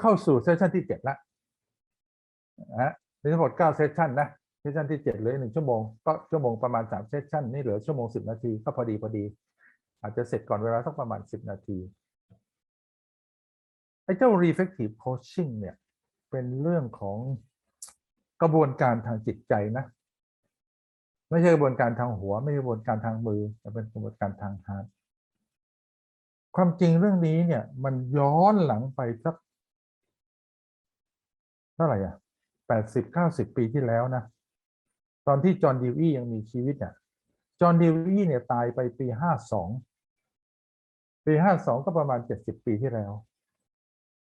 เข้าสู่เซสชันที่เจ็ดละนะฮะมีทั้งหมดเก้าเซสชันนะเซสชันที่เจ็ดเหลยหนึ่งชั่วโมงก็ชั่วโมงประมาณสามเซสชันนี่เหลือชั่วโมงสิบนาทีก็พอดีพอดี อาจจะเสร็จก่อนเวลาสักประมาณสิบนาทีไอ้เจ้า reflective coaching เนี่ย เป็นเรื่องของกระบวนการทางจิตใจนะ ไม่ใช่กระบวนการทางหัว ไม่ใช่กระบวนการทางมือแต่เป็นกระบวนการทางฮาร์ดความจริงเรื่องนี้เนี่ย มันย้อนหลังไปสัก ท่าไหร่อะแปดสิบเก้าสิบปีที่แล้วนะ ตอนที่จอห์นดิวียังมีชีวิตเนี่ยจอห์นดิวีเนี่ยตายไปปีห้าสองปีห้าสองก็ประมาณเจ็ดสิบปีที่แล้ว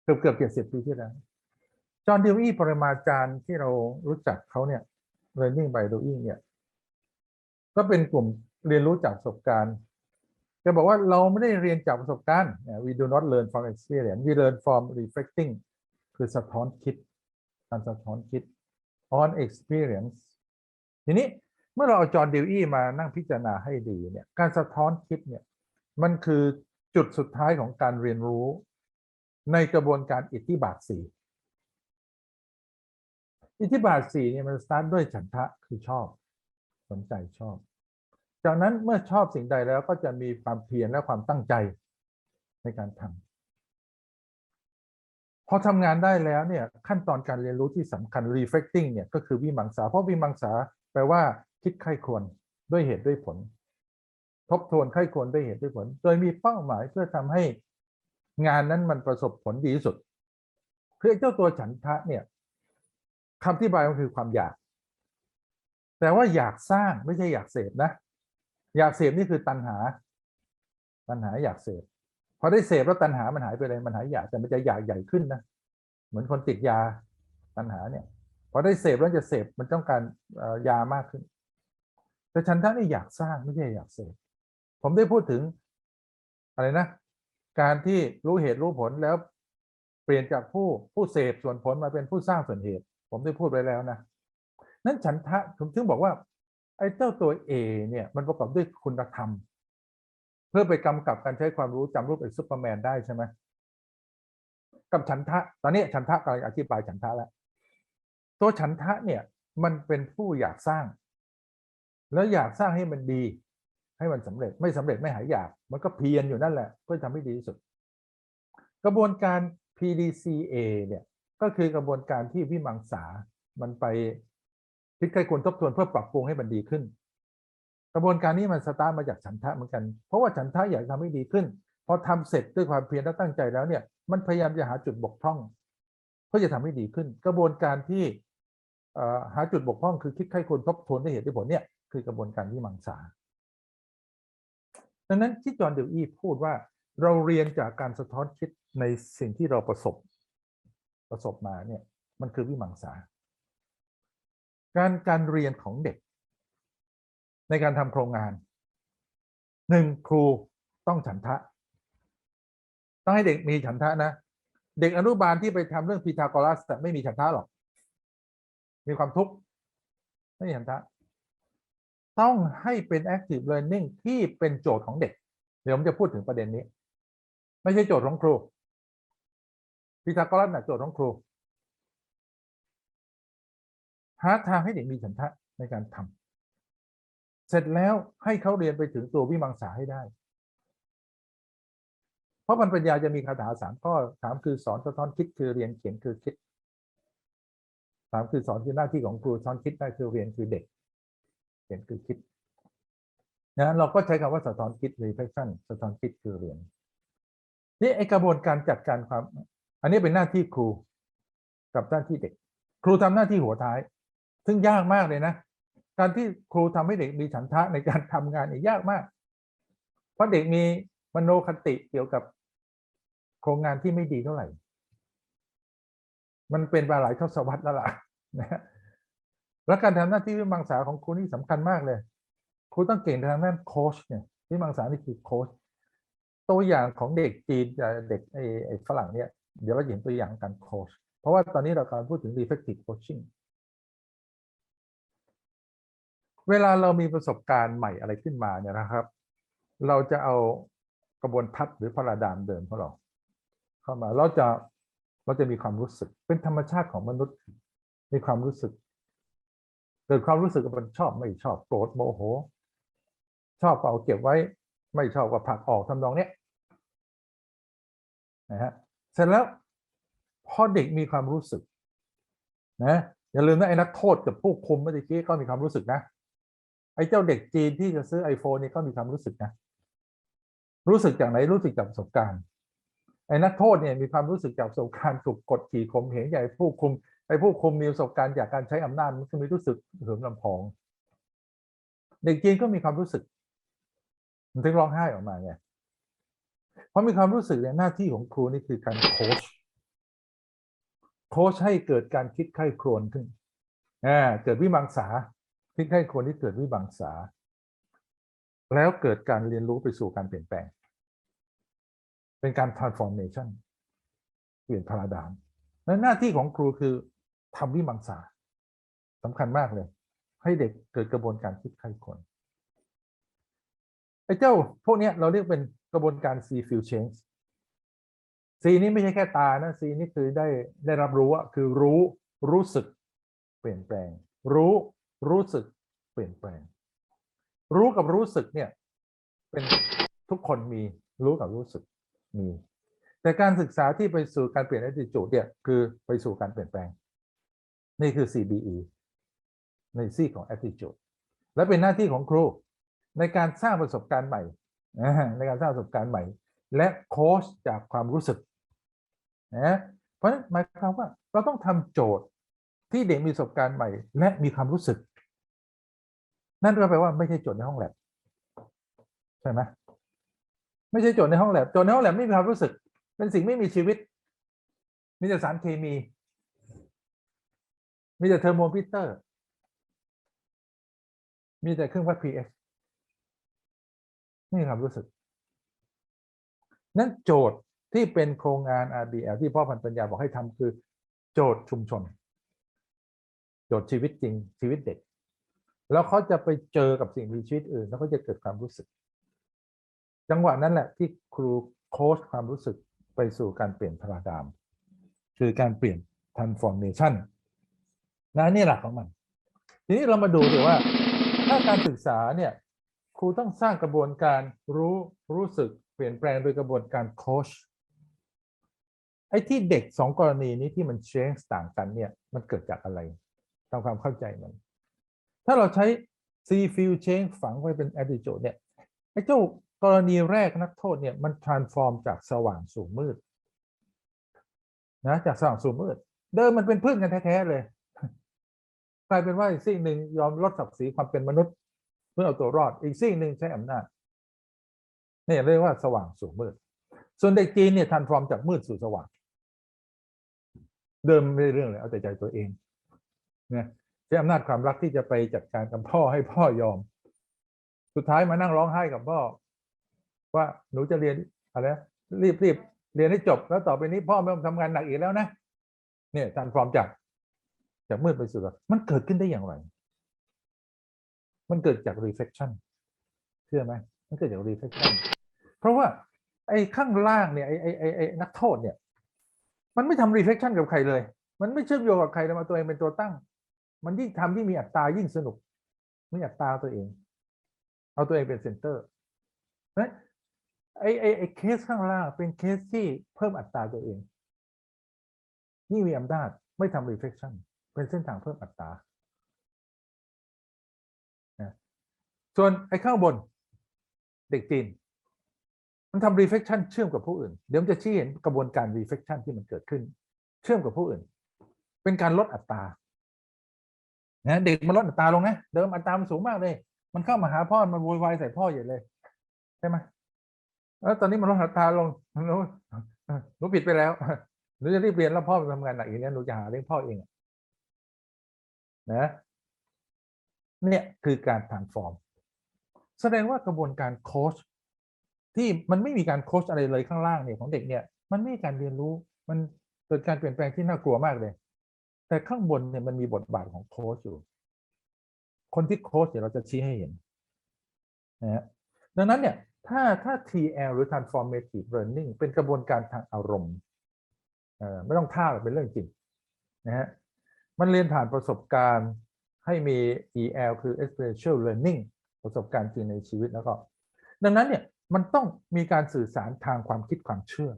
เกือบเกือบเจ็ดสิบปีที่แล้ว จอห์นดิวีปรมาจารย์ที่เรารู้จักเขาเนี่ย learning by doing เนี่ย ก็เป็นกลุ่มเรียนรู้จากประสบการณ์จะบอกว่าเราไม่ได้เรียนจากประสบการณ์ we do not learn from experience we learn from reflecting คือสะท้อนคิด การสะท้อนคิด on experience ทีนี้เมื่อเราเอาจอห์นดิวอี้มานั่งพิจารณาให้ดีเนี่ยการสะท้อนคิดเนี่ยมันคือจุดสุดท้ายของการเรียนรู้ ในกระบวนการอิทธิบาทสี่อิทธิบาทสี่เนี่ยมันสตาร์ทด้วยฉันทะคือชอบ สนใจชอบ จากนั้นเมื่อชอบสิ่งใดแล้วก็จะมีความเพียรและความตั้งใจในการทำ พอทำงานได้แล้วเนี่ยขั้นตอนการเรียนรู้ที่สำคัญ reflecting เนี่ยก็คือวิมังสา เพราะวิมังสาแปลว่าคิดไข้ควรด้วยเหตุด้วยผล ทบทวนไข้ควรด้วยเหตุด้วยผล โดยมีเป้าหมายเพื่อทำให้งานนั้นมันประสบผลดีที่สุดคือเจ้าตัวฉันทะเนี่ยคำที่บายมันคือความอยาก แต่ว่าอยากสร้างไม่ใช่อยากเสพนะ อยากเสพนี่คือตัณหา ตัณหาอยากเสพ พอได้เสพแล้วตัณหามันหายไปเลยมันหายอยากแต่มันจะอยากใหญ่ขึ้นนะเหมือนคนติดยาตัณหาเนี่ยพอได้เสพแล้วจะเสพมันต้องการยามากขึ้น แต่ฉันทั้งนี่อยากสร้างไม่ใช่อยากเสพผมได้พูดถึงอะไรนะ การที่รู้เหตุรู้ผลแล้วเปลี่ยนจากผู้ผู้เสพส่วนผลมาเป็นผู้สร้างส่วนเหตุ ผมได้พูดไว้แล้วนะนั้นฉันทะผมถึงบอกว่าไอ้เจ้าตัว A เนี่ยมันประกอบด้วยคุณธรรม เพื่อไปกำกับการใช้ความรู้จำรูปไอ้ซูเปอร์แมนได้ใช่ไหมกับฉันทะ ตอนนี้ฉันทะกำลังอธิบายฉันทะแล้ว ตัวฉันทะเนี่ยมันเป็นผู้อยากสร้าง แล้วอยากสร้างให้มันดี ให้มันสำเร็จไม่สำเร็จไม่หายอยาก มันก็เพียรอยู่นั่นแหละเพื่อทำให้ดีที่สุด กระบวนการ PDCA เนี่ยก็คือกระบวนการที่วิมังสา มันไปคิดใครควรทบทวนเพื่อปรับปรุงให้มันดีขึ้น กระบวนการนี้มันสตาร์ทมาจากฉันทะเหมือนกัน เพราะว่าฉันทะอยากทำให้ดีขึ้น พอทำเสร็จด้วยความเพียรและตั้งใจแล้วเนี่ย มันพยายามจะหาจุดบกพร่อง เพื่อจะทำให้ดีขึ้น กระบวนการที่หาจุดบกพร่องคือคิดใครควรทบทวนด้วยเหตุด้วยผลเนี่ยคือกระบวนการวิมังสา ดังนั้นที่จอห์นเดลอีพูดว่าเราเรียนจากการสะท้อนคิดในสิ่งที่เราประสบ ประสบมาเนี่ยมันคือวิมังสา การการเรียนของเด็ก ในการทำโครงงานหนึ่งครูต้องฉันทะ ต้องให้เด็กมีฉันทะนะ เด็กอนุบาลที่ไปทำเรื่องพีทาโกรัสแต่ไม่มีฉันทะหรอก มีความทุกข์ไม่มีฉันทะ ต้องให้เป็น active learning ที่เป็นโจทย์ของเด็ก เดี๋ยวผมจะพูดถึงประเด็นนี้ ไม่ใช่โจทย์ของครูพีทาโกรัสนะโจทย์ของครูหาทางให้เด็กมีฉันทะในการทำ เสร็จแล้วให้เขาเรียนไปถึงตัววิมังสาให้ได้ เพราะมันปัญญาจะมีคาถาสามข้อถามคือสอนสะท้อนคิดคือเรียนเขียนคือคิดถามคือสอนคือหน้าที่ของครูสอนคิดได้คือเรียนคือเด็ก เขียนคือคิดนะเราก็ใช้คำว่าสะท้อนคิด reflection สะท้อนคิดคือเรียนนี่ไอกระบวนการจัดการความ อันนี้เป็นหน้าที่ครูกับหน้าที่เด็ก ครูทำหน้าที่หัวท้าย ซึ่งยากมากเลยนะ การที่ครูทำให้เด็กมีฉันทะในการทำงานเนี่ยยากมาก เพราะเด็กมีมโนคติเกี่ยวกับโครงงานที่ไม่ดีเท่าไหร่ มันเป็นมาหลายทศวรรษแล้วล่ะนะและการทำหน้าที่วิมังสาของครูนี่สำคัญมากเลย ครูต้องเก่งทางด้านโค้ชเนี่ยวิมังสานี่คือโค้ชตัวอย่างของเด็กจีนเด็กไอ้ไอ้ฝรั่งเนี่ยเดี๋ยวเราเห็นตัวอย่างการโค้ชเพราะว่าตอนนี้เรากำลังพูดถึง reflective coaching เวลาเรามีประสบการณ์ใหม่อะไรขึ้นมาเนี่ยนะครับ เราจะเอากระบวนทัศน์หรือพระดามเดิมของเรา เข้ามาเราจะเราจะมีความรู้สึกเป็นธรรมชาติของมนุษย์ มีความรู้สึกเกิดความรู้สึกว่ามันชอบไม่ชอบโกรธโมโห ชอบก็เอาเก็บไว้ ไม่ชอบก็ผลักออกทำนองเนี้ยนะฮะเสร็จแล้วพอเด็กมีความรู้สึกนะอย่าลืมนะไอ้นักโทษกับผู้คุมเมื่อกี้ก็มีความรู้สึกนะ ไอ้เจ้าเด็กจีนที่จะซื้อ iPhone นี่ก็มีความรู้สึกนะ รู้สึกจากไหนรู้สึกจากประสบการณ์ไอ้นักโทษเนี่ยมีความรู้สึกจากประสบการณ์ถูกกดขี่ข่มเหงใหญ่ผู้คุมไอ้ผู้คุมมีประสบการณ์จากการใช้อำนาจมันก็มีรู้สึกเหิมลำพอง เด็กจีนก็มีความรู้สึก มันถึงร้องไห้ออกมาไงเพราะมีความรู้สึกเนี่ยหน้าที่ของครูนี่คือการโค้ชโค้ชให้เกิดการคิดไข้ครวนขึ้นอ่าเกิดวิมังสา คิดไข้คนที่เกิดวิมังสา แล้วเกิดการเรียนรู้ไปสู่การเปลี่ยนแปลง เป็นการ transformation เปลี่ยนพาราดามและหน้าที่ของครูคือทำวิมังสาสำคัญมากเลย ให้เด็กเกิดกระบวนการคิดไข้ครวนไอ้เจ้าพวกนี้เราเรียกเป็นกระบวนการ C field change C นี้ไม่ใช่แค่ตานะ C นี่คือได้ได้รับรู้อะคือรู้รู้สึกเปลี่ยนแปลง รู้ รู้สึกเปลี่ยนแปลง รู้กับรู้สึกเนี่ย เป็นทุกคนมีรู้กับรู้สึกมี แต่การศึกษาที่ไปสู่การเปลี่ยน attitude เนี่ยคือไปสู่การเปลี่ยนแปลง นี่คือ CBE ในซีกของ attitude และเป็นหน้าที่ของครูในการสร้างประสบการณ์ใหม่ ในการสร้างประสบการณ์ใหม่ และโค้ชจากความรู้สึกนะเพราะฉะนั้นหมายความว่าเราต้องทำโจทย์ ที่เด็กมีประสบการณ์ใหม่ และมีความรู้สึก นั่นก็แปลว่าไม่ใช่โจทย์ในห้องแลบใช่ไหมไม่ใช่โจทย์ในห้องแลบโจทย์ในห้องแลบไม่มีความรู้สึก เป็นสิ่งไม่มีชีวิต มีแต่สารเคมี มีแต่เทอร์โมมิเตอร์ มีแต่เครื่องวัด pH ไม่มีความรู้สึก นั่นโจทย์ที่เป็นโครงงาน RBL ที่พ่อพันธุ์ปัญญาบอกให้ทำคือ โจทย์ชุมชน โจทย์ชีวิตจริงชีวิตเด็ก แล้วเขาจะไปเจอกับสิ่งมีชีวิตอื่น แล้วก็จะเกิดความรู้สึก จังหวะนั้นแหละที่ครูโค้ชความรู้สึกไปสู่การเปลี่ยนพาราดาม คือการเปลี่ยน transformation นะนี่หลักของมัน ทีนี้เรามาดูดีว่า ถ้าการศึกษาเนี่ยครูต้องสร้างกระบวนการรู้รู้สึกเปลี่ยนแปลงโดยกระบวนการโค้ชไอ้ที่เด็กสองกรณีนี้ที่มันเชนจ์ต่างกันเนี่ย มันเกิดจากอะไร ทำความเข้าใจมัน ถ้าเราใช้ C field change ฝังไว้เป็น attitude เนี่ยไอ้เจ้ากรณีแรกนักโทษเนี่ยมัน transform จากสว่างสู่มืดนะจากสว่างสู่มืด เดิมมันเป็นเพื่อนกันแท้ๆเลยกลายเป็นว่าอีกสิ่งหนึ่งยอมลดศักดิ์ศรีความเป็นมนุษย์ เพื่อเอาตัวรอด อีกสิ่งหนึ่งใช้อำนาจนี่เรียกว่าสว่างสู่มืด ส่วนเด็กจีนเนี่ยทันฟอร์มจากมืดสู่สว่าง เดิมไม่ได้เรื่องเลยเอาแต่ใจตัวเอง นะใช้อำนาจความรักที่จะไปจัดการกับพ่อให้พ่อยอม สุดท้ายมานั่งร้องไห้กับพ่อ ว่าหนูจะเรียนอะไรรีบรีบเรียนให้จบแล้วต่อไปนี้พ่อไม่ต้องทำงานหนักอีกแล้วนะเนี่ยทันฟอร์มจากจากมืดไปสู่มันเกิดขึ้นได้อย่างไร มันเกิดจาก reflection เชื่อไหมมันเกิดจาก reflection เพราะว่า ไอ้ข้างล่างเนี่ยไอ้ไอ้ไอ้ไอ้นักโทษเนี่ย มันไม่ทำ reflection กับใครเลย มันไม่เชื่อมโยงกับใครเลยมาตัวเองเป็นตัวตั้ง มันยิ่งทำยิ่งมีอัตรายิ่งสนุกมีอัตราตัวเอง เอาตัวเองเป็นเซนเตอร์นะไอ้ไอ้ไอ้เคสข้างล่างเป็นเคสที่เพิ่มอัตราตัวเอง ยิ่งมีอำนาจไม่ทำ reflection เป็นเส้นทางเพิ่มอัตรานะส่วนไอ้ข้างบนเด็กจีน มันทำ reflection เชื่อมกับผู้อื่น เดี๋ยวจะชี้เห็นกระบวนการ reflection ที่มันเกิดขึ้น เชื่อมกับผู้อื่น เป็นการลดอัตรา นะเด็กมันลดอัตราลงนะเดิมอัตรามันสูงมากเลย มันเข้ามาหาพ่อมันโวยวายใส่พ่อใหญ่เลยใช่ไหมแล้วตอนนี้มันลดอัตราลงหนูหนูผิดไปแล้วหนูจะรีบเรียนแล้วพ่อไปทำงานหนักอีกนี้หนูจะหาเลี้ยงพ่อเองนะเนี่ยคือการทางฟอร์ม แสดงว่ากระบวนการโค้ชที่มันไม่มีการโค้ชอะไรเลยข้างล่างเนี่ยของเด็กเนี่ย มันไม่มีการเรียนรู้ มันเกิดการเปลี่ยนแปลงที่น่ากลัวมากเลย แต่ข้างบนเนี่ยมันมีบทบาทของโค้ชอยู่ คนที่โค้ชเดี๋ยวเราจะชี้ให้เห็นนะฮะดังนั้นเนี่ยถ้าถ้า TL หรือ transformative learning เป็นกระบวนการทางอารมณ์ไม่ต้องท่าเป็นเรื่องจริงนะฮะมันเรียนผ่านประสบการณ์ให้มี EL คือ experiential learning ประสบการณ์จริงในชีวิตแล้วก็ ดังนั้นเนี่ยมันต้องมีการสื่อสารทางความคิดความเชื่อ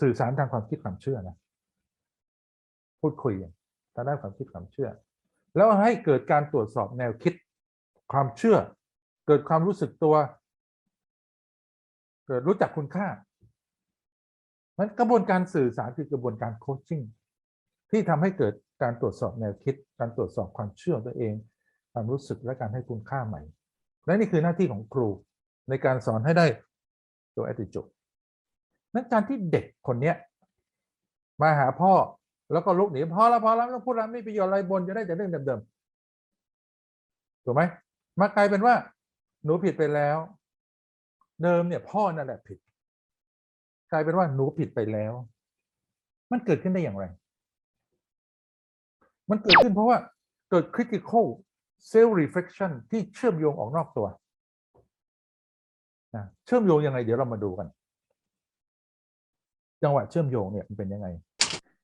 สื่อสารทางความคิดความเชื่อนะ พูดคุยกันทางด้านความคิดความเชื่อ แล้วให้เกิดการตรวจสอบแนวคิดความเชื่อ เกิดความรู้สึกตัว เกิดรู้จักคุณค่ามันกระบวนการสื่อสารคือกระบวนการโคชชิ่งที่ทำให้เกิดการตรวจสอบแนวคิด การตรวจสอบความเชื่อตัวเอง ความรู้สึกและการให้คุณค่าใหม่ และนี่คือหน้าที่ของครูในการสอนให้ได้ตัว attitude นั้นการที่เด็กคนเนี้ยมาหาพ่อ แล้วก็ลุกหนีพอแล้วพอแล้วไม่ต้องพูดแล้วไม่มีประโยชน์อะไรบนจะได้แต่เรื่องเดิมๆถูกไหมมากลายเป็นว่า หนูผิดไปแล้ว เดิมเนี่ย พ่อนั่นแหละผิด กลายเป็นว่าหนูผิดไปแล้ว มันเกิดขึ้นได้อย่างไร มันเกิดขึ้นเพราะว่าเกิด critical self reflection ที่เชื่อมโยงออกนอกตัวนะเชื่อมโยงยังไง เดี๋ยวเรามาดูกัน จังหวะเชื่อมโยงเนี่ยมันเป็นยังไง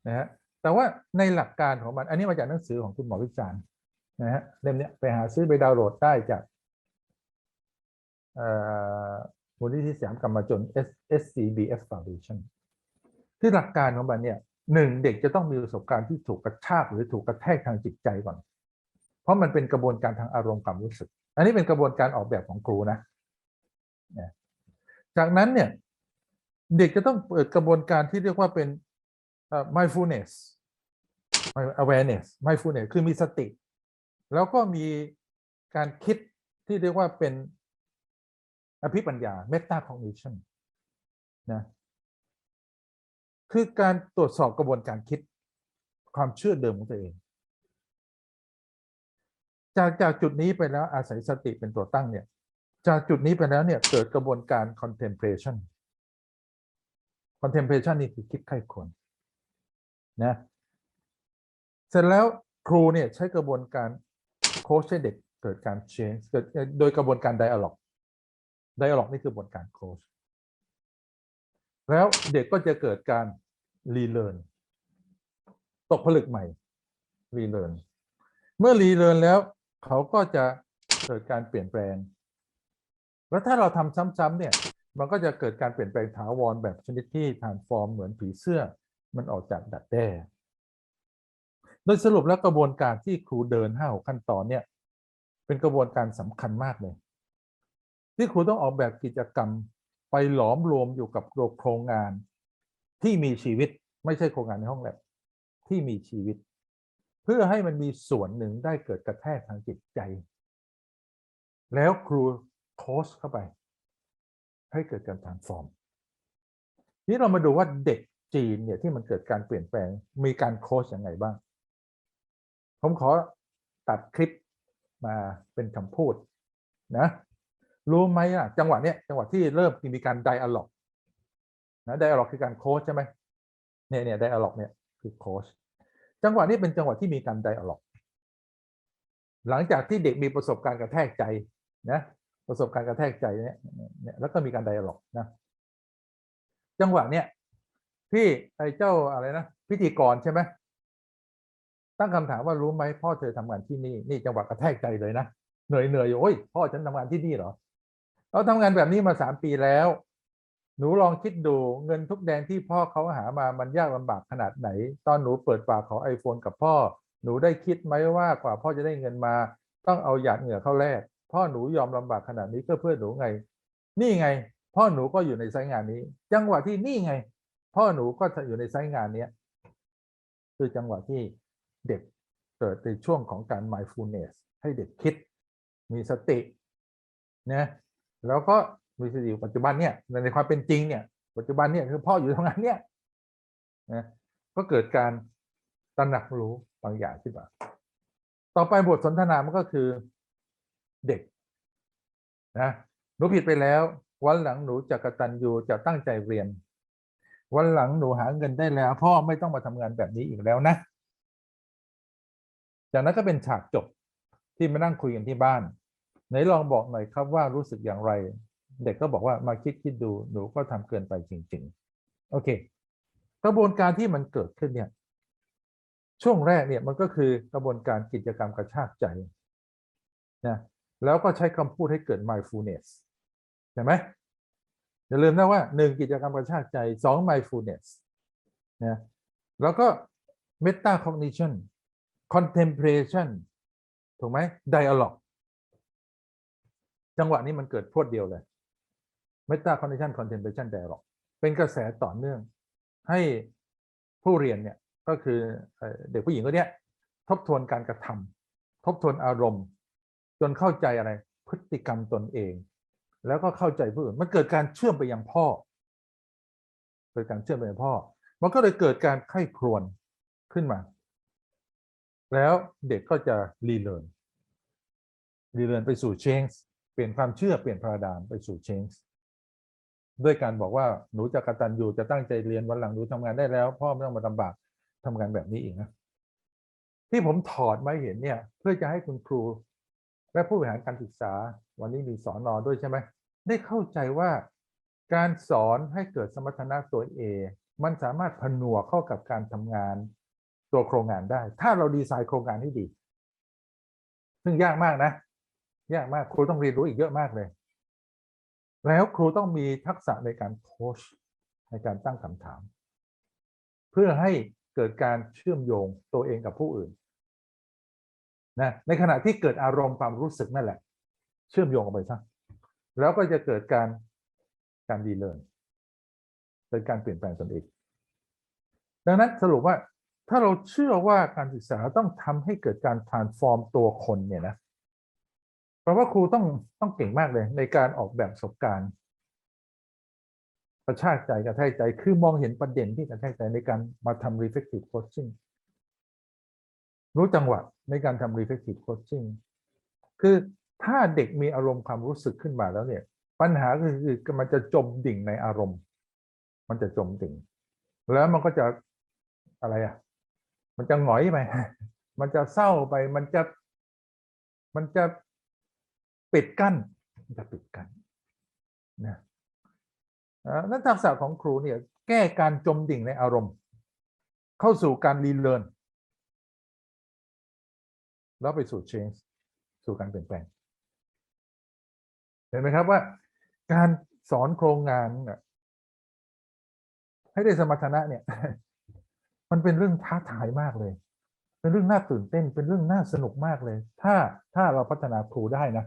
นะฮะ แต่ว่าในหลักการของมันอันนี้มาจากหนังสือของคุณหมอวิจารณ์นะฮะเล่มนี้ไปหาซื้อไปดาวน์โหลดได้จากมูลนิธิสยามกรรมจน S SCBF Foundation ที่หลักการของมันเนี่ยหนึ่งเด็กจะต้องมีประสบการณ์ที่ถูกกระชากหรือถูกกระแทกทางจิตใจก่อน เพราะมันเป็นกระบวนการทางอารมณ์ความรู้สึก อันนี้เป็นกระบวนการออกแบบของครูนะ จากนั้นเนี่ยเด็กจะต้องเปิดกระบวนการที่เรียกว่าเป็น mindfulness awareness mindfulness คือมีสติ แล้วก็มีการคิดที่เรียกว่าเป็นอภิปัญญา meta cognition นะคือการตรวจสอบกระบวนการคิดความเชื่อเดิมของตัวเอง จากจากจุดนี้ไปแล้วอาศัยสติเป็นตัวตั้งเนี่ย จากจุดนี้ไปแล้วเนี่ยเกิดกระบวนการ contemplation contemplation นี่คือคิดไข้ควร นะเสร็จแล้วครูเนี่ยใช้กระบวนการโค้ชให้เด็กเกิดการ change เกิดโดยกระบวนการ dialogue dialogue นี่คือกระบวนการโค้ชแล้วเด็กก็จะเกิดการรีเลิร์นตกผลึกใหม่รีเลิร์นเมื่อรีเลิร์นแล้วเขาก็จะเกิดการเปลี่ยนแปลง แล้วถ้าเราทำซ้ำๆเนี่ย มันก็จะเกิดการเปลี่ยนแปลงถาวรแบบชนิดที่ทานฟอร์มเหมือนผีเสื้อ มันออกจากดักแด้ โดยสรุปแล้วกระบวนการที่ครูเดินห้าขั้นตอนเนี่ย เป็นกระบวนการสำคัญมากเลย ที่ครูต้องออกแบบกิจกรรมไปหลอมรวมอยู่กับโครงงานที่มีชีวิตไม่ใช่โครงงานในห้องแลบที่มีชีวิต เพื่อให้มันมีส่วนหนึ่งได้เกิดกระแทกทางจิตใจ แล้วครูโค้ชเข้าไป ให้เกิดการทานฟอร์ม นี้เรามาดูว่าเด็ก จีนเนี่ยที่มันเกิดการเปลี่ยนแปลงมีการโค้ชยังไงบ้าง ผมขอตัดคลิปมาเป็นคำพูดนะรู้ไหมอะจังหวะเนี้ยจังหวะที่เริ่มมีการไดอะล็อกนะไดอะล็อกคือการโค้ชใช่ไหมเนี่ยเนี่ยไดอะล็อกเนี่ยคือโค้ชจังหวะนี้เป็นจังหวะที่มีการไดอะล็อกหลังจากที่เด็กมีประสบการณ์กระแทกใจนะประสบการณ์กระแทกใจเนี่ยเนี่ยแล้วก็มีการไดอะล็อกนะจังหวะเนี้ย ที่ไอ้เจ้าอะไรนะพิธีกรใช่ไหมตั้งคำถามว่ารู้ไหมพ่อเธอทำงานที่นี่นี่จังหวะกระแทกใจเลยนะเหนื่อยเหนื่อยโอ้ยพ่อฉันทำงานที่นี่เหรอเราทำงานแบบนี้มาสามปีแล้ว หนูลองคิดดูเงินทุกแดงที่พ่อเขาหามามันยากลำบากขนาดไหน ตอนหนูเปิดฝากขอไอโฟนกับพ่อ หนูได้คิดไหมว่ากว่าพ่อจะได้เงินมา ต้องเอาหยาดเหงื่อเข้าแลกพ่อหนูยอมลำบากขนาดนี้ก็เพื่อหนูไง นี่ไง พ่อหนูก็อยู่ในไซต์งานนี้ จังหวะที่นี่ไง พ่อหนูก็อยู่ในไซต์งานเนี้ยคือจังหวะที่เด็กเกิดในช่วงของการ mindfulness ให้เด็กคิด มีสตินะแล้วก็มีสติอยู่ปัจจุบันเนี่ยในความเป็นจริงเนี่ย ปัจจุบันเนี่ยคือพ่ออยู่ตรงนั้นเนี่ยนะก็เกิดการตระหนักรู้บางอย่างขึ้นมาต่อไปบทสนทนามันก็คือเด็กนะหนูผิดไปแล้ว วันหลังหนูจะกระตันยูจะตั้งใจเรียน วันหลังหนูหาเงินได้แล้ว พ่อไม่ต้องมาทำงานแบบนี้อีกแล้วนะ จากนั้นก็เป็นฉากจบที่มานั่งคุยกันที่บ้านไหนลองบอกหน่อยครับว่ารู้สึกอย่างไร เด็กก็บอกว่ามาคิดคิดดูหนูก็ทำเกินไปจริง ๆ โอเค กระบวนการที่มันเกิดขึ้นเนี่ย ช่วงแรกเนี่ยมันก็คือกระบวนการกิจกรรมกระชากใจนะแล้วก็ใช้คำพูดให้เกิด mindfulness ใช่ไหม อย่าลืมนะว่าหนึ่งกิจกรรมกระชากใจสอง mindfulness นะแล้วก็ meta cognition contemplation ถูกไหม dialogue จังหวะนี้มันเกิดพรวดเดียวเลย meta cognition contemplation dialogue เป็นกระแสต่อเนื่อง ให้ผู้เรียนเนี่ยก็คือเอ่อเด็กผู้หญิงคนเนี้ยทบทวนการกระทำทบทวนอารมณ์ จนเข้าใจอะไรพฤติกรรมตนเอง แล้วก็เข้าใจผู้อื่นมันเกิดการเชื่อมไปยังพ่อ เกิดการเชื่อมไปยังพ่อ มันก็เลยเกิดการไข้ครวนขึ้นมา แล้วเด็กก็จะรีเลิร์นรีเลิร์นไปสู่ change เปลี่ยนความเชื่อเปลี่ยนพราดามไปสู่ change ด้วยการบอกว่าหนูจะกระตัญญูจะตั้งใจเรียนวันหลังหนูทำงานได้แล้ว พ่อไม่ต้องมาลำบากทำงานแบบนี้อีกนะที่ผมถอดมาเห็นเนี่ย เพื่อจะให้คุณครู และผู้บริหารการศึกษา วันนี้มีสอนอด้วยใช่ไหม ได้เข้าใจว่าการสอนให้เกิดสมรรถนะตัวเองมันสามารถผนวกเข้ากับการทำงานตัวโครงงานได้ ถ้าเราดีไซน์โครงงานให้ดี ซึ่งยากมากนะ ยากมากครูต้องเรียนรู้อีกเยอะมากเลย แล้วครูต้องมีทักษะในการโค้ชในการตั้งคำถาม เพื่อให้เกิดการเชื่อมโยงตัวเองกับผู้อื่นนะในขณะที่เกิดอารมณ์ความรู้สึกนั่นแหละ เชื่อมโยงออกไปซะ แล้วก็จะเกิดการการดีเลิร์นเป็นการเปลี่ยนแปลงตนเอง ดังนั้นสรุปว่าถ้าเราเชื่อว่าการศึกษาต้องทำให้เกิดการ transform ตัวคนเนี่ยนะแปลว่าครูต้องต้องเก่งมากเลย ในการออกแบบประสบการณ์ประชากใจกระแทกใจ คือมองเห็นประเด็นที่กระแทกใจในการมาทำ reflective coaching รู้จังหวะในการทำ reflective coaching คือ ถ้าเด็กมีอารมณ์ความรู้สึกขึ้นมาแล้วเนี่ย ปัญหาก็คือมันจะจมดิ่งในอารมณ์ มันจะจมดิ่ง แล้วมันก็จะอะไรอะ มันจะหงอยไป มันจะเศร้าไป มันจะ มันจะปิดกั้น มันจะปิดกั้นนะนั้นทักษะของครูเนี่ย แก้การจมดิ่งในอารมณ์ เข้าสู่การรีเลิร์นแล้วไปสู่ change สู่การเปลี่ยนแปลง ห็นไหมครับว่าการสอนโครงงานให้ได้สมรรถนะเนี่ย มันเป็นเรื่องท้าทายมากเลย เป็นเรื่องน่าตื่นเต้น เป็นเรื่องน่าสนุกมากเลย ถ้าถ้าเราพัฒนาครูได้นะ